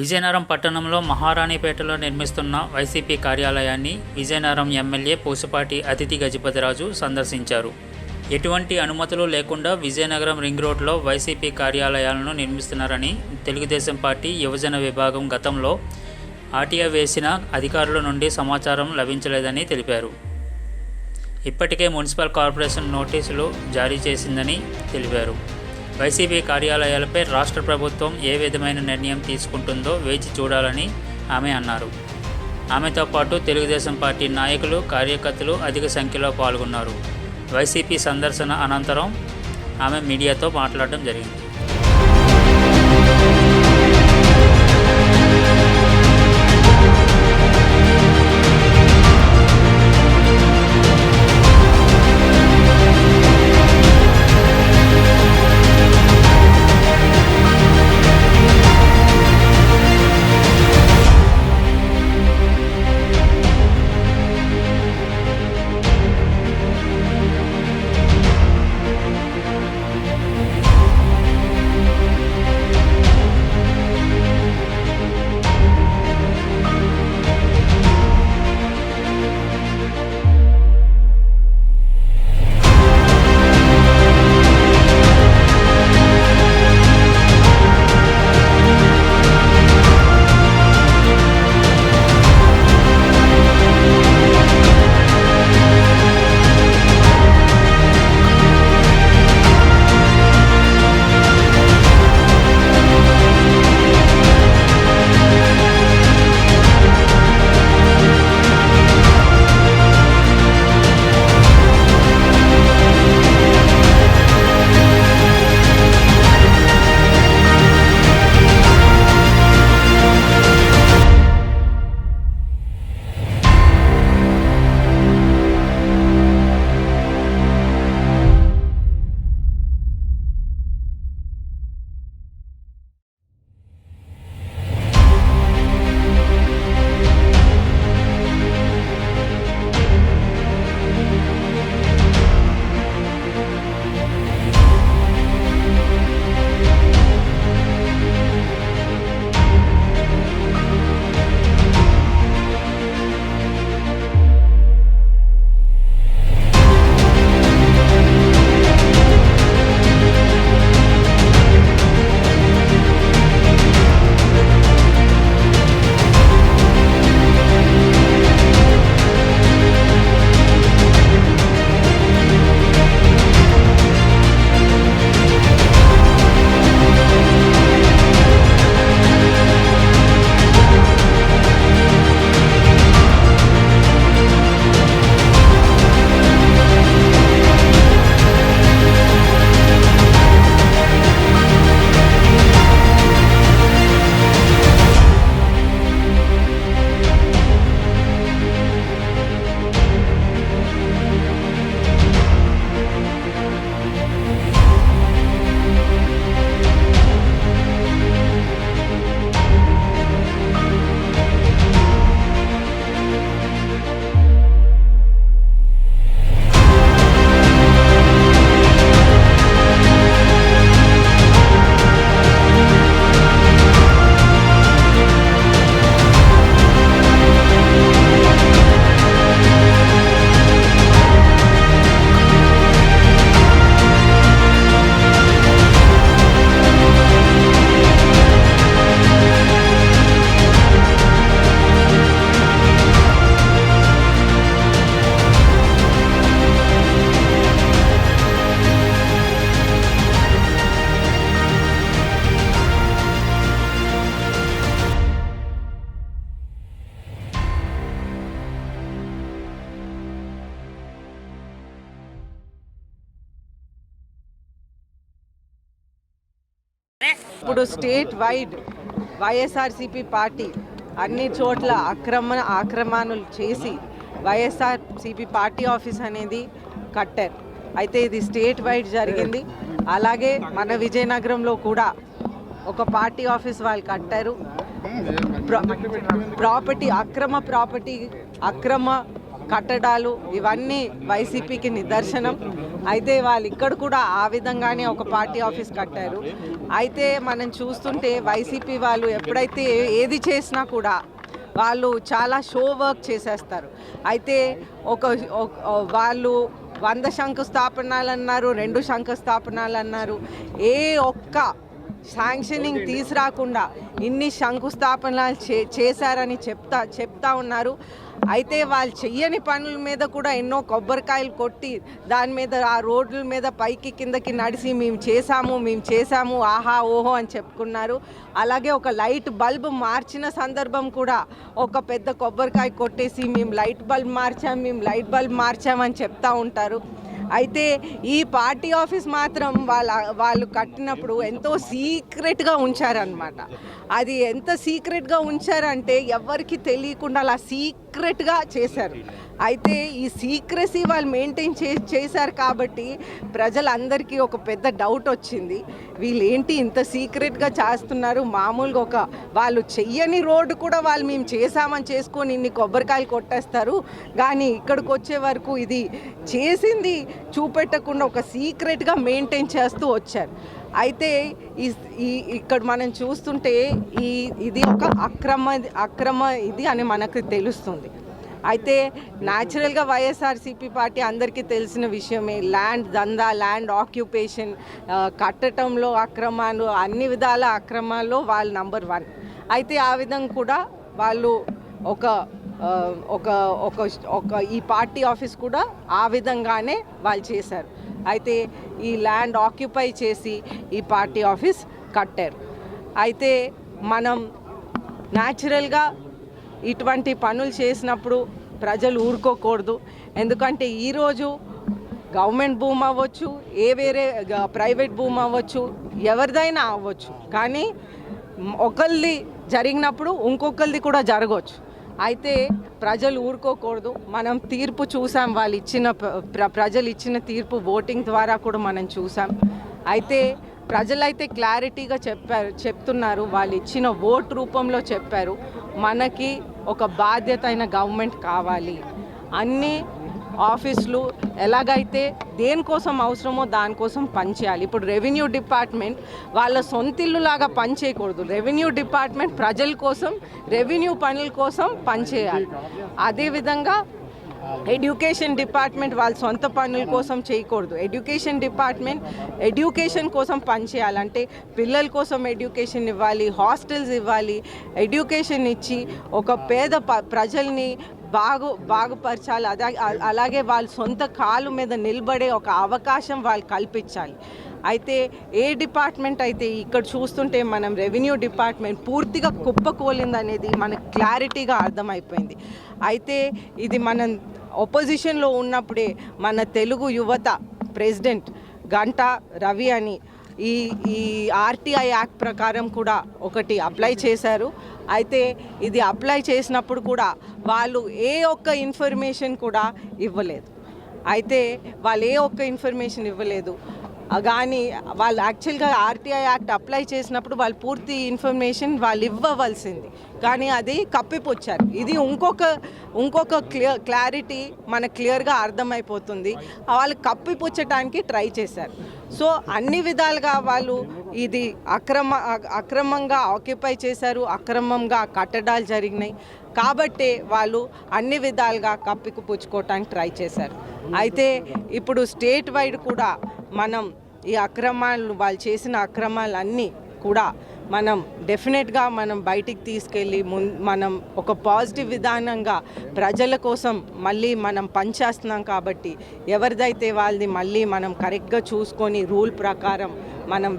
విజయనగరం పట్టణంలో మహారాణిపేటలో నిర్మిస్తున్న వైసీపీ కార్యాలయాన్ని విజయనగరం ఎమ్మెల్యే పూసపాటి అతిథి గజపతిరాజు సందర్శించారు. ఎటువంటి అనుమతులు లేకుండా విజయనగరం రింగ్ రోడ్లో వైసీపీ కార్యాలయాలను నిర్మిస్తున్నారని తెలుగుదేశం పార్టీ యువజన విభాగం గతంలో ఆటియా వేసిన అధికారుల నుండి సమాచారం లభించలేదని తెలిపారు. ఇప్పటికే మున్సిపల్ కార్పొరేషన్ నోటీసులు జారీ చేసిందని తెలిపారు. వైసీపీ కార్యాలయాలపై రాష్ట్ర ప్రభుత్వం ఏ విధమైన నిర్ణయం తీసుకుంటుందో వేచి చూడాలని ఆమె అన్నారు. ఆమెతో పాటు తెలుగుదేశం పార్టీ నాయకులు కార్యకర్తలు అధిక సంఖ్యలో పాల్గొన్నారు. వైసీపీ సందర్శన అనంతరం ఆమె మీడియాతో మాట్లాడడం జరిగింది. ఇప్పుడు స్టేట్ వైడ్ వైఎస్ఆర్సీపీ పార్టీ అన్ని చోట్ల అక్రమణ ఆక్రమణలు చేసి వైఎస్ఆర్సీపీ పార్టీ ఆఫీస్ అనేది కట్టారు. అయితే ఇది స్టేట్ వైడ్ జరిగింది. అలాగే మన విజయనగరంలో కూడా ఒక పార్టీ ఆఫీస్ వాళ్ళు కట్టారు. ప్రాపర్టీ అక్రమ ప్రాపర్టీ అక్రమ కట్టడాలు ఇవన్నీ వైసీపీకి నిదర్శనం. అయితే వాళ్ళు ఇక్కడ కూడా ఆ విధంగానే ఒక పార్టీ ఆఫీస్ కట్టారు. అయితే మనం చూస్తుంటే వైసీపీ వాళ్ళు ఎప్పుడైతే ఏది చేసినా కూడా వాళ్ళు చాలా షో వర్క్ చేసేస్తారు. అయితే ఒక వాళ్ళు వంద శంకుస్థాపనలు అన్నారు రెండు శంకుస్థాపనలు అన్నారు. ఏ ఒక్క శాంక్షనింగ్ తీసుకురాకుండా ఇన్ని శంకుస్థాపనలు చే చేశారని చెప్తా చెప్తా ఉన్నారు. అయితే వాళ్ళు చెయ్యని పనుల మీద కూడా ఎన్నో కొబ్బరికాయలు కొట్టి దాని మీద ఆ రోడ్ల మీద పైకి కిందకి నడిచి మేము చేశాము మేము చేశాము ఆహా ఓహో అని చెప్పుకున్నారు. అలాగే ఒక లైట్ బల్బ్ మార్చిన సందర్భం కూడా ఒక పెద్ద కొబ్బరికాయ కొట్టేసి మేము లైట్ బల్బ్ మార్చాం మేము లైట్ బల్బ్ మార్చామని చెప్తా ఉంటారు. అయితే ఈ పార్టీ ఆఫీస్ మాత్రం వాళ్ళ వాళ్ళు కట్టినప్పుడు ఎంతో సీక్రెట్గా ఉంచారనమాట అది ఎంత సీక్రెట్గా ఉంచారంటే ఎవరికి తెలియకుండా అలా సీక్రెట్గా చేశారు. అయితే ఈ సీక్రసీ వాళ్ళు మెయింటైన్ చే చేశారు కాబట్టి ప్రజలందరికీ ఒక పెద్ద డౌట్ వచ్చింది. వీళ్ళు ఏంటి ఇంత సీక్రెట్గా చేస్తున్నారు? మామూలుగా ఒక వాళ్ళు చెయ్యని రోడ్డు కూడా వాళ్ళు మేము చేసామని చేసుకొని ఇన్ని కొబ్బరికాయలు కొట్టేస్తారు. కానీ ఇక్కడికి వచ్చే వరకు ఇది చేసింది చూపెట్టకుండా ఒక సీక్రెట్గా మెయింటైన్ చేస్తూ వచ్చారు. అయితే ఈ ఈ ఇక్కడ మనం చూస్తుంటే ఈ ఇది ఒక అక్రమ అక్రమ ఇది అని మనకు తెలుస్తుంది. అయితే న్యాచురల్గా వైఎస్ఆర్సీపీ పార్టీ అందరికీ తెలిసిన విషయమే ల్యాండ్ దందా ల్యాండ్ ఆక్యుపేషన్ కట్టడంలో అక్రమాలు అన్ని విధాల అక్రమాల్లో వాళ్ళు నంబర్ వన్. అయితే ఆ విధంగా కూడా వాళ్ళు ఒక ఒక ఒక ఒక ఈ పార్టీ ఆఫీస్ కూడా ఆ విధంగానే వాళ్ళు చేశారు. అయితే ఈ ల్యాండ్ ఆక్యుపై చేసి ఈ పార్టీ ఆఫీస్ కట్టారు. అయితే మనం న్యాచురల్గా ఇటువంటి పనులు చేసినప్పుడు ప్రజలు ఊరుకోకూడదు. ఎందుకంటే ఈరోజు గవర్నమెంట్ భూమి అవ్వచ్చు ఏ వేరే ప్రైవేట్ భూమి అవ్వచ్చు ఎవరిదైనా అవ్వచ్చు. కానీ ఒకరిది ఒకళ్ళది జరిగినప్పుడు ఇంకొకరిది కూడా జరగవచ్చు. అయితే ప్రజలు ఊరుకోకూడదు. మనం తీర్పు చూసాం వాళ్ళు ఇచ్చిన ప్ర- ప్ర- ప్రజలు ఇచ్చిన తీర్పు ఓటింగ్ ద్వారా కూడా మనం చూసాం. అయితే ప్రజలైతే క్లారిటీగా చెప్పారు చెప్తున్నారు వాళ్ళు ఇచ్చిన ఓట్ రూపంలో చెప్పారు మనకి ఒక బాధ్యత అయిన గవర్నమెంట్ కావాలి. అన్ని ఆఫీసులు ఎలాగైతే దేనికోసం అవసరమో దానికోసం పనిచేయాలి ఇప్పుడు రెవెన్యూ డిపార్ట్మెంట్ వాళ్ళ సొంతిల్లులాగా పనిచేయకూడదు రెవెన్యూ డిపార్ట్మెంట్ ప్రజల కోసం రెవెన్యూ పనుల కోసం పనిచేయాలి అదేవిధంగా ఎడ్యుకేషన్ డిపార్ట్మెంట్ వాళ్ళ సొంత పనుల కోసం చేయకూడదు. ఎడ్యుకేషన్ డిపార్ట్మెంట్ ఎడ్యుకేషన్ కోసం పనిచేయాలంటే పిల్లల కోసం ఎడ్యుకేషన్ ఇవ్వాలి హాస్టల్స్ ఇవ్వాలి ఎడ్యుకేషన్ ఇచ్చి ఒక పేద ప- ప్రజల్ని బాగు బాగుపరచాలి. అదే అలాగే వాళ్ళ సొంత కాలు మీద నిలబడే ఒక అవకాశం వాళ్ళు కల్పించాలి. అయితే ఏ డిపార్ట్మెంట్ అయితే ఇక్కడ చూస్తుంటే మనం రెవెన్యూ డిపార్ట్మెంట్ పూర్తిగా కుప్పకూలింది అనేది మనకు క్లారిటీగా అర్థమైపోయింది. అయితే ఇది మనం ఒపోజిషన్లో ఉన్నప్పుడే మన తెలుగు యువత ప్రెసిడెంట్ గంటా రవి అని ఈ ఈ ఆర్టీఐ యాక్ట్ ప్రకారం కూడా ఒకటి అప్లై చేశారు. అయితే ఇది అప్లై చేసినప్పుడు కూడా వాళ్ళు ఏ ఒక్క ఇన్ఫర్మేషన్ కూడా ఇవ్వలేదు. అయితే వాళ్ళు ఏ ఒక్క ఇన్ఫర్మేషన్ ఇవ్వలేదు. కానీ వాళ్ళు యాక్చువల్గా ఆర్టీఐ యాక్ట్ అప్లై చేసినప్పుడు వాళ్ళు పూర్తి ఇన్ఫర్మేషన్ వాళ్ళు ఇవ్వవలసింది. కానీ అది కప్పిపుచ్చారు. ఇది ఇంకొక ఇంకొక క్లియర్ క్లారిటీ మనకు క్లియర్గా అర్థమైపోతుంది. వాళ్ళు కప్పిపుచ్చటానికి ట్రై చేశారు. సో అన్ని విధాలుగా వాళ్ళు ఇది అక్రమ అక్రమంగా ఆక్యుపై చేశారు. అక్రమంగా కట్టడాలు జరిగినాయి. కాబట్టే వాళ్ళు అన్ని విధాలుగా కప్పికి పుచ్చుకోవటానికి ట్రై చేశారు. అయితే ఇప్పుడు స్టేట్ వైడ్ కూడా మనం ఈ అక్రమాలు వాళ్ళు చేసిన అక్రమాలన్నీ కూడా మనం డెఫినెట్గా మనం బయటికి తీసుకెళ్ళి మున్ మనం ఒక పాజిటివ్ విధానంగా ప్రజల కోసం మళ్ళీ మనం పనిచేస్తున్నాం కాబట్టి ఎవరిదైతే వాళ్ళది మళ్ళీ మనం కరెక్ట్గా చూసుకొని రూల్ ప్రకారం మనం